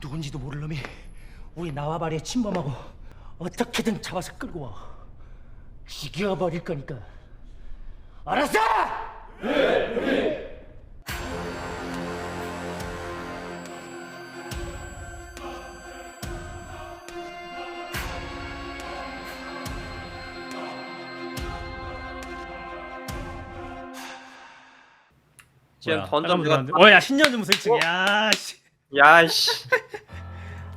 누군지도 모를 놈이 우리 나와바리에 침범하고 어떻게든 잡아서 끌고 와. 죽여버릴 거니까. 알았어? 지금 뭐야, 던전 누가 문제 어야 신년 무슨 층 야, 씨. 야이씨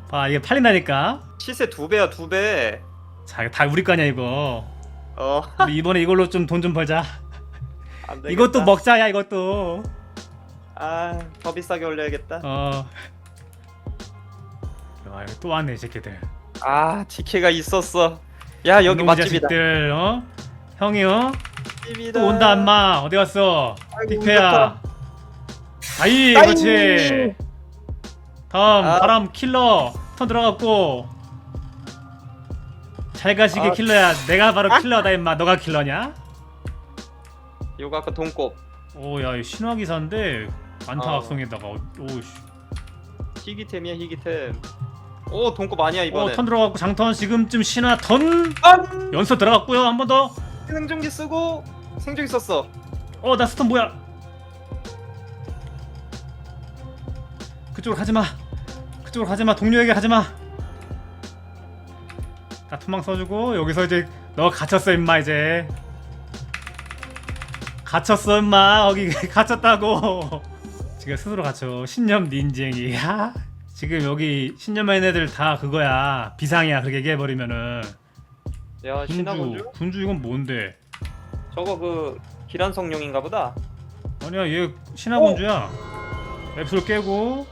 봐 이게 팔린다니까. 시세 두 배야 두 배 자, 이거 다 우리 거냐 이거. 어 우리 이번에 이걸로 좀 돈 좀 벌자. 안 되겠다. 이것도 먹자야 이것도. 아더 비싸게 올려야겠다 어. 아, 이거 또 왔네 이 새끼들. 아 디케가 있었어 야 여기 이놈의 맛집이다 자식들, 어? 형이 어? 맛집이다 또 온다 엄마 어디 갔어? 아이고, 빅페야. 아이 아이. 그렇지. 다음 아. 바람 킬러 턴 들어갔고. 잘 가시게 아. 킬러야. 내가 바로 킬러다 임마. 너가 킬러냐? 요거 아까 돈꼽 오야 이 신화 기사인데 안타 어. 각성에다가 오씨. 희귀템이야 희귀템 오 돈꼽 아니야 이번에 어턴 들어갔고 장턴 지금쯤 신화 턴 안 연속 들어갔고요 한 번 더. 생존기 쓰고 생존기 썼어 어나 스턴 뭐야? 그쪽으로 가지 마. 그쪽으로 가지 마. 동료에게 가지 마. 나 투망 써주고 여기서 이제 너 갇혔어 임마 이제. 갇혔어 임마 거기 갇혔다고. 지금 스스로 갇혀. 신념 닌쟁이 야. 지금 여기 신념한 애들 다 그거야 비상이야 그렇게 얘기해버리면은 야 군주 신화군주 군주 이건 뭔데 저거 그 기란 성룡인가 보다 아니야 얘 신화군주야 앱술 깨고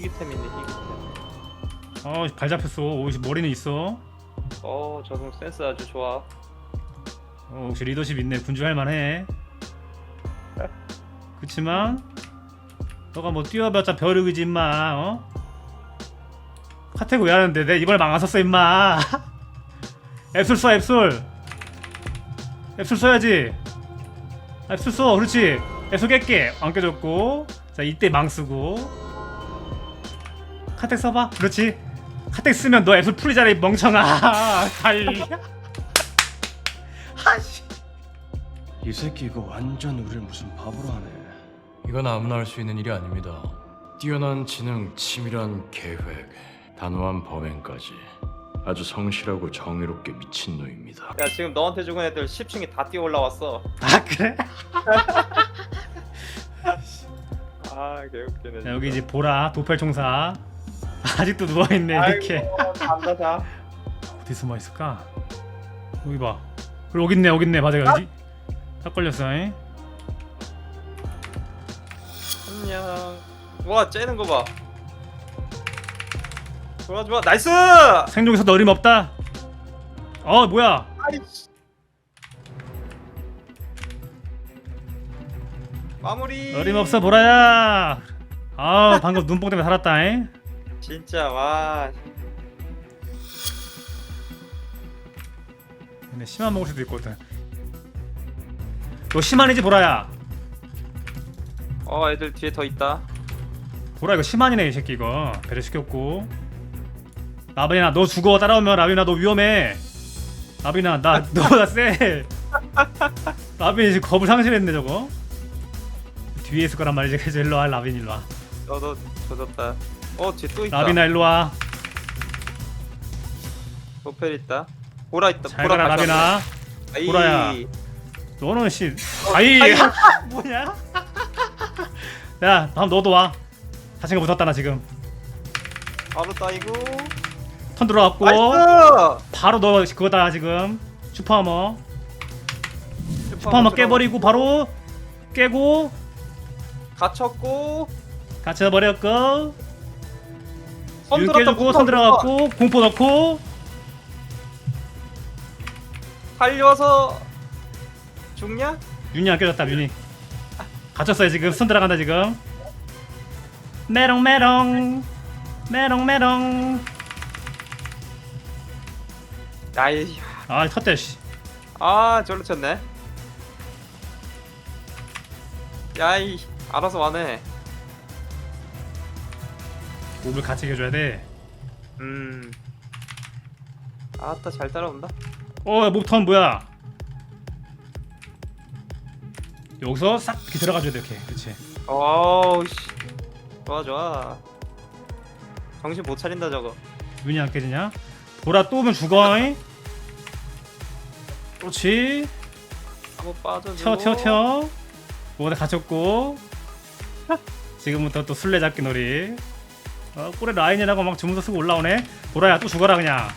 희귀템이네 희귀템. 어 발 잡혔어. 오, 머리는 있어. 어 저동 센스 아주 좋아. 어, 혹시 리더십 있네. 군주 할 만해. 그치만 너가 뭐 뛰어봤자 벼르기지 임마. 어? 카테고리 하는데 내 이번에 망했었어 임마. 앱술 써 앱술 앱술 써야지. 앱술 써 그렇지. 앱술 깰게. 안 깨졌고. 자 이때 망 쓰고 카텍 써봐. 그렇지. 카텍 쓰면 너 앱술 풀리잖아 이 멍청아. 달리 아씨. 이 새끼 이거 완전 우리를 무슨 바보로 하네. 이건 아무나 할 수 있는 일이 아닙니다. 뛰어난 지능, 치밀한 계획, 단호한 범행까지 아주 성실하고 정의롭게 미친 놈입니다. 야 지금 너한테 죽은 애들 10층이 다 뛰어 올라왔어. 아 그래? 아 개웃기네 자, 여기 이제 보라 도펠 총사 아직도 누워있네 이렇게. 아이고 간다. 자 어디 숨어 있을까? 여기 봐. 그리고 여기 있네 여기 있네. 맞아 여기. 딱 걸렸어. 잉? 안녕. 와 째는 거봐. 좋아 좋아. 나이스! 생존에서도 어림없다. 어 뭐야? 아이씨. 마무리. 어림없어 보라야. 아 방금 눈뽕 때문에 살았다 잉? 진짜 와. 근데 심한 먹을 수도 있거든. 너 심한이지 보라야? 어 애들 뒤에 더 있다. 보라 이거 심한이네 이 새끼 이거. 배려시켰고. 라빈아 너 죽어. 따라오면 라빈아 너 위험해. 라빈아 나 너보다 세 라빈이 지금 겁을 상실했네 저거. 뒤에 있을 거란 말이지. 그래서 일로와 라빈 일로와. 너도 조졌다 어 뒤에 또 있다. 라빈아 일로 와. 도펠 있다. 보라 있다. 잘 가라 라빈아 왔네. 아이. 보라야. 너는 씨 아이. 아이. 뭐냐? 야 다음 너도 와. 자신감 붙었다 나 지금. 바로 따이고. 턴 들어왔고. 나이스! 바로 너 그거다 지금. 슈퍼하머. 슈퍼하머 깨버리고. 바로 깨고. 갇혔고. 갇혀버렸고 선 붙어, 선 들어갔고 공포 넣고. 달려서 죽냐? 윤이 안 깨졌다 윤이. 갇혔어요 지금. 손 들어간다 지금. 메롱 메롱. 메롱 메롱. 아이 아 쳤대 씨. 아 절로 쳤네. 야이 알아서 와네 몹을 같이 이겨줘야 돼. 음. 아따 잘 따라온다. 어, 몹턴 뭐야? 여기서 싹 이렇게 들어가줘야 돼 이렇게. 그렇지. 어우 씨. 좋아 좋아. 정신 못 차린다 저거. 눈이 안 깨지냐? 보라 또 오면 죽어 잉. 그렇지. 한번 빠져. 튀어 튀어 튀어. 뭐가 갇혔고. 지금부터 또 술래잡기 놀이. 어, 꼴에 라인이라고 막 주문서 쓰고 올라오네. 보라야 또 죽어라 그냥.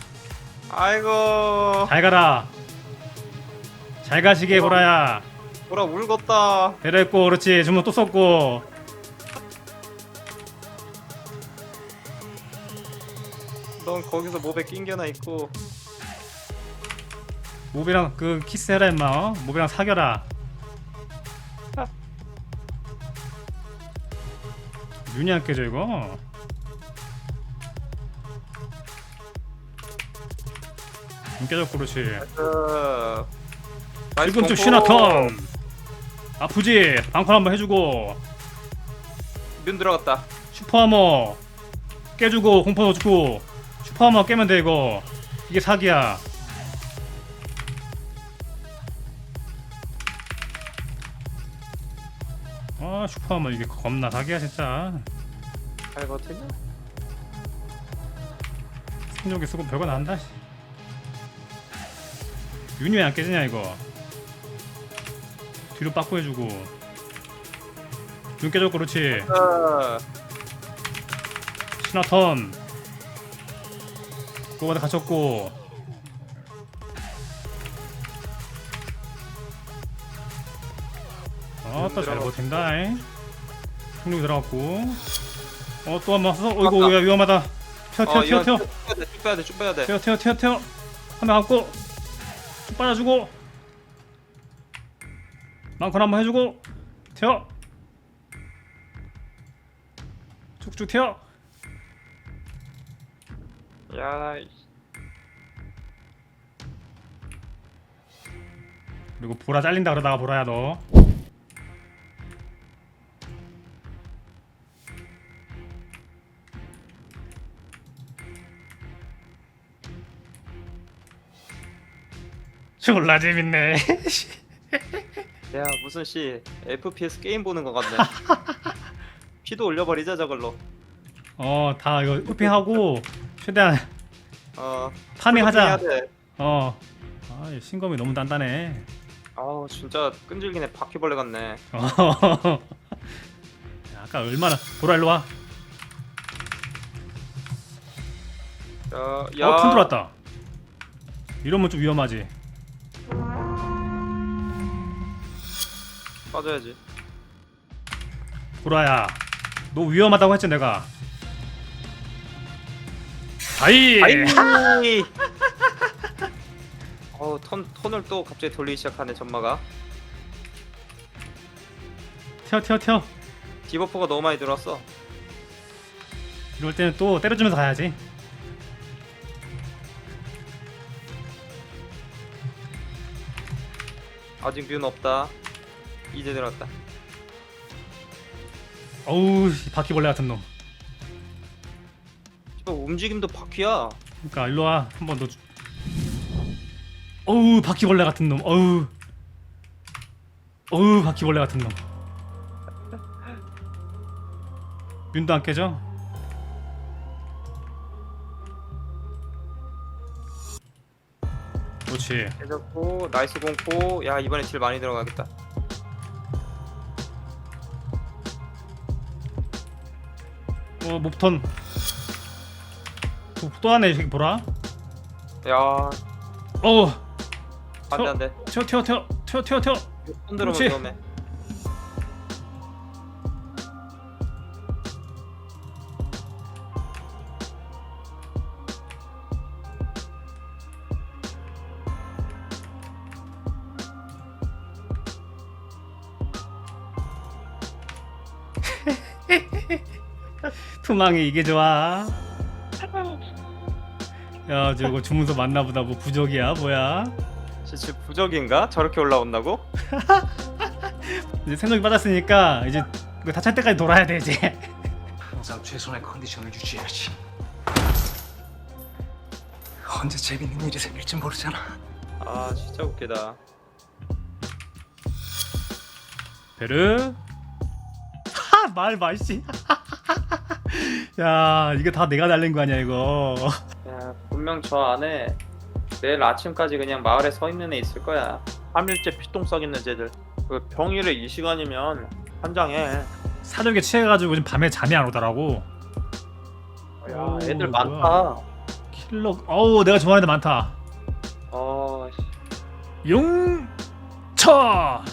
아이고. 잘 가라. 잘 가시게 보라야. 보라 울겄다. 배려했고 그렇지 주문 또 썼고. 넌 거기서 몹에 낑겨나 있고. 모비랑 그 키스해라 임마. 어? 모비랑 사겨라. 눈이 안 깨져 이거. 눈 깨졌고 그렇지. 그. 나이스 지금 좀 공포. 신화턴. 아프지? 방컨 한번 해주고 눈 들어갔다. 슈퍼하머 깨주고 공포 넣어주고 슈퍼하머 깨면 돼 이거 이게 사기야. 아 슈퍼하머 이게 겁나 사기야 진짜. 잘 버티냐? 생존기 쓰고 별거 난다. 씨. 윤이 왜 안 깨지냐 이거. 뒤로 빠꾸 해주고. 눈 깨졌고 그렇지. 어. 신화턴. 그거보다 갇혔고. 아따 잘 버틴다. 승력이 들어갔고. 어 또 한번 써. 어이구 맞다. 야 위험하다. 튀어 튀어 어, 튀어 이거 튀어. 쭉 빼야 돼, 쭉 빼야 돼, 쭉 빼야 돼. 튀어 튀어 튀어 튀어 한명 안고 쭉 빨아주고. 망콘 한번 해주고. 튀어 쭉쭉 튀어 야, 이- 그리고 보라 잘린다 그러다가 보라야 너 졸라 재밌네 야 무슨 씨 FPS 게임 보는 것 같네. 피도 올려버리자 저걸로. 어 다 이거 호핑하고 최대한 어. 파밍하자 돼. 어 아, 신검이 너무 단단해 아우 진짜 끈질기네 바퀴벌레 같네. 어. 야, 아까 얼마나 보라 일로 와. 야, 야. 어, 큰 들어왔다. 이러면 좀 위험하지. 빠져야지. 보라야, 너 위험하다고 했지 내가. 아이. 아이. 어우 턴 턴을 또 갑자기 돌리기 시작하네 전마가. 튀어 튀어 튀어. 디버프가 너무 많이 들어왔어. 이럴 때는 또 때려주면서 가야지. 아직 뮤는 없다. 이제 들어왔다. 어우, 이 바퀴벌레 같은 놈. 저 움직임도 바퀴야. 그러니까 일로 와. 한 번 더. 주- 어우, 바퀴벌레 같은 놈. 어우. 어우, 바퀴벌레 같은 놈. 윤도 안 깨져? 그렇지. 해졌고 나이스 공포. 야 이번에 딜 많이 들어가겠다. 어, 몹턴. 또, 또 하네, 저기 보라. 야 어우, 안돼 안돼. 튀어, 튀어, 튀어, 튀어, 튀어, 튀어. 손 들어면 그렇지. 위험해. 투망이 이게 좋아. 야, 저거 주문서 맞나보다. 뭐 부적이야, 뭐야? 진짜 부적인가? 저렇게 올라온다고? 이제 생존기 빠졌으니까 이제 그 다찰 때까지 돌아야 돼 이제. 항상 최선의 컨디션을 유지해야지. 언제 재밌는 일이 생길지 모르잖아. 아 진짜 웃기다. 베르 하말 맛이 야 이거 다 내가 날린 거 아니야 이거 야 분명 저 안에 내일 아침까지 그냥 마을에 서 있는 애 있을 거야. 3일째 피똥 썩 있는 쟤들. 그 평일에 이 시간이면 한장해. 사족에 취해가지고 지금 밤에 잠이 안 오더라고 야 오, 애들 뭐야. 많다. 킬러 어우 내가 좋아하는 애 많다 어 씨. 용차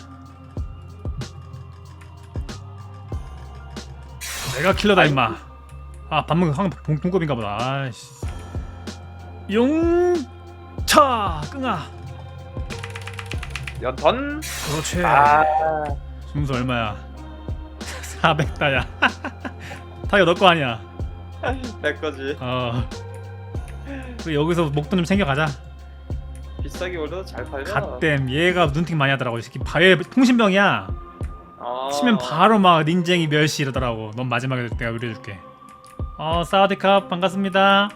내가 킬러다 임마 아 방금 황 동- 동급인가 보다. 아이씨. 용차 끙아. 연턴. 그렇지. 아. 중수 얼마야? 400다야. 타이어 너거 아니야? 내 거지. 어. 우리 여기서 목돈 좀 챙겨가자. 비싸게 올려도 잘 팔려. 갓댐 얘가 눈팅 많이 하더라고 이 새끼. 바얘 통신병이야. 아. 치면 바로 막 닌쟁이 멸시 이러더라고. 넌 마지막에 내가 의뢰해줄게 어 사와디캅 반갑습니다.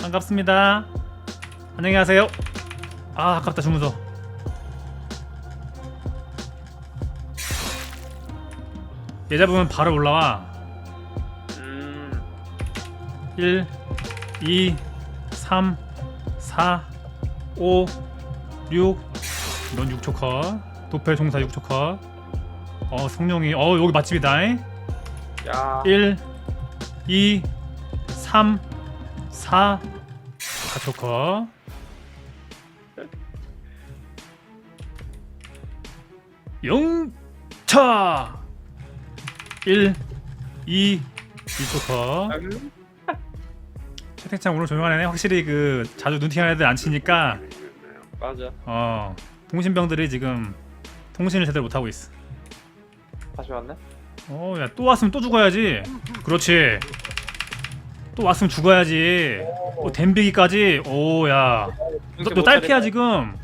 반갑습니다. 안녕히 가세요. 아 아깝다 주문서. 얘 잡으면 바로 올라와. 음. 1 2 3 4 5 6 넌 6초 컷. 도펠 종사 6초 컷 어 성룡이. 어 여기 맛집이다. 잉? 야. 1 2 3 4 4초 컷 영차 1 2 2초 컷 음. 채팅창 오늘 조용하네 확실히 그 자주 눈팅하는 애들 안 치니까 맞아. 어 통신병들이 지금 통신을 제대로 못하고 있어 다시 왔네. 어 야 또 왔으면 또 죽어야지. 그렇지. 또 왔으면 죽어야지. 어, 댐비기까지. 오 야. 너, 너 딸피야 지금?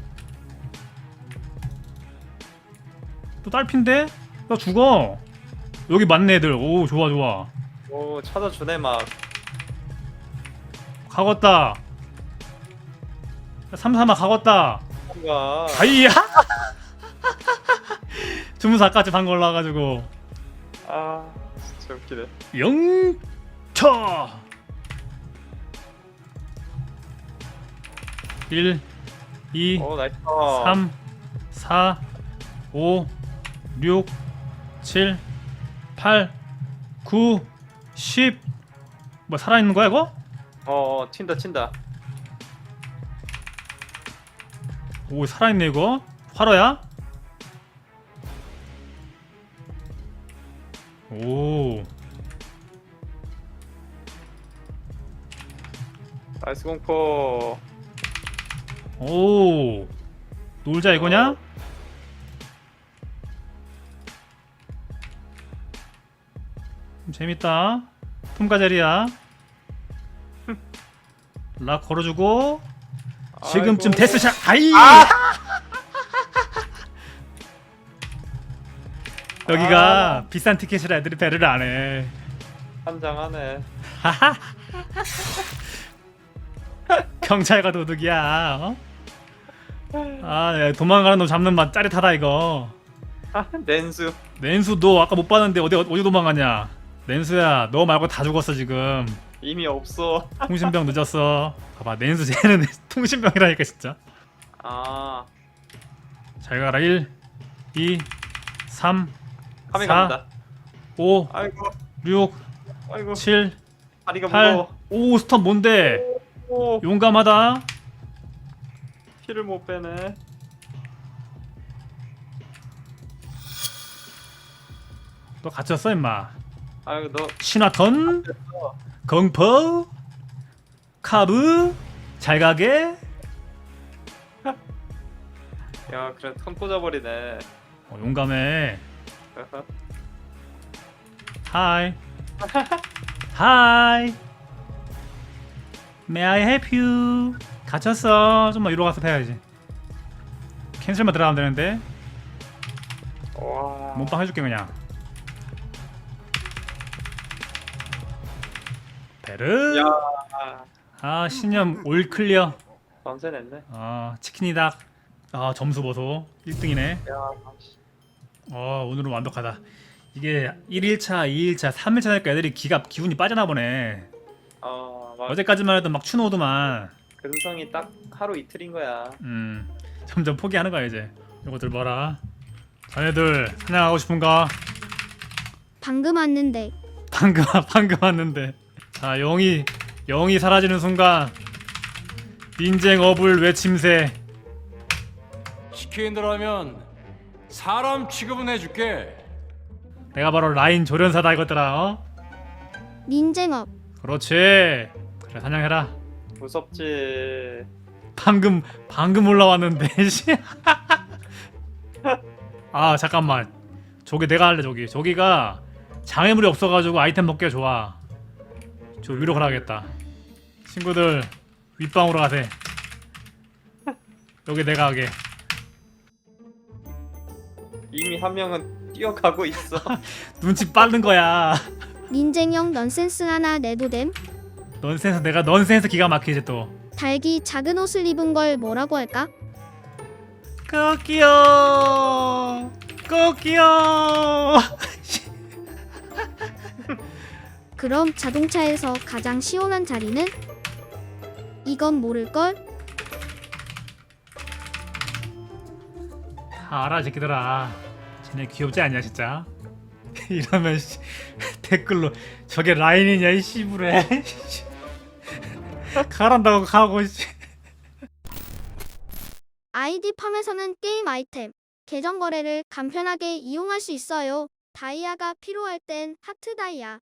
또 딸핀데? 나 죽어. 여기 맞네 애들. 오 좋아 좋아. 오 찾아주네 막. 가겄다. 삼삼아 가겄다. 뭔가. 아이야 주문서 아까지 방금 올라와가지고 아 진짜 웃기네. 영차 1 2 오 나이스. 3 4 5 6 7 8 9 10뭐 살아있는 거야 이거? 어 어, 튄다 튄다. 오 살아있네 이거 활어야? 오. 나이스 공포. 오. 놀자 이거냐? 좀 재밌다. 톰가젤이야. 락 걸어주고 지금쯤 아이고. 데스샷. 아이 여기가 비싼 티켓이라 애들이 배를 안해 한장하네. 경찰과 도둑이야 어? 아 야, 도망가는 놈 잡는 맛 짜릿하다 이거 아 낸수. 낸수 너 아까 못 봤는데 어디 어디 도망갔냐? 낸수야 너 말고 다 죽었어 지금 이미 없어. 통신병 늦었어. 봐봐 낸수 쟤는 통신병이라니까 진짜. 아 잘 가라 1, 2, 3, 사. 갑니다. 5, 아이고 6, 아이고 7, 다리가 8. 무거워. 오 스톱 뭔데? 오 용감하다. 피를 못 빼네. 너 갇혔어 임마. 아이고 너 신화턴, 공포, 카브, 잘 가게. 야 그래 턴 꽂아버리네. 어, 용감해. 하이. 하이. May I help you? 갇혔어. 좀만 위로 가서 패야지. 캔슬만 들어가면 되는데. 와. 몸빵 해줄게 그냥. 베르. 야 아 신념 올 클리어. 전세 냈네 아 치킨이닭. 아 점수 보소 1등이네. 야 씨. 어 오늘은 완벽하다. 이게 1일차, 2일차, 3일차 되니까 애들이 기가 기운이 빠져나 보네. 어, 막 어제까지만 해도 막 추노드만. 근성이 딱 하루 이틀인 거야 음 점점 포기하는 거야 이제. 이거들 봐라. 자네들 사냥하고 싶은가? 방금 왔는데 방금 방금 왔는데. 자 영이 영이 사라지는 순간 인쟁 어불 외침새. 시키는 대로 하면 사람 취급은 해줄게. 내가 바로 라인 조련사다 이것들아. 어? 닌쟁업 그렇지. 그래 사냥해라. 무섭지 방금 방금 올라왔는데. 씨. 아 잠깐만. 저기 내가 할래 저기. 저기가 장애물이 없어가지고 아이템 먹기가 좋아. 저 위로 가야겠다. 친구들 윗방으로 가세. 여기 내가 하게. 이미 한 명은 뛰어가고 있어 눈치 빠른 거야. 닌쟁형 넌센스 하나 내도 됨 넌센스 내가 넌센스 기가 막히지 또. 닭이 작은 옷을 입은 걸 뭐라고 할까? 꼬끼요. 꼬끼요. 그럼 자동차에서 가장 시원한 자리는? 이건 모를걸? 다 알아 새끼들아 쟤네 귀엽지 않냐 진짜 이러면 씨, 댓글로 저게 라인이냐 이 씨부래 가란다고 가고 씨. 아이디 팜에서는 게임 아이템, 계정 거래를 간편하게 이용할 수 있어요. 다이아가 필요할 땐 하트 다이아,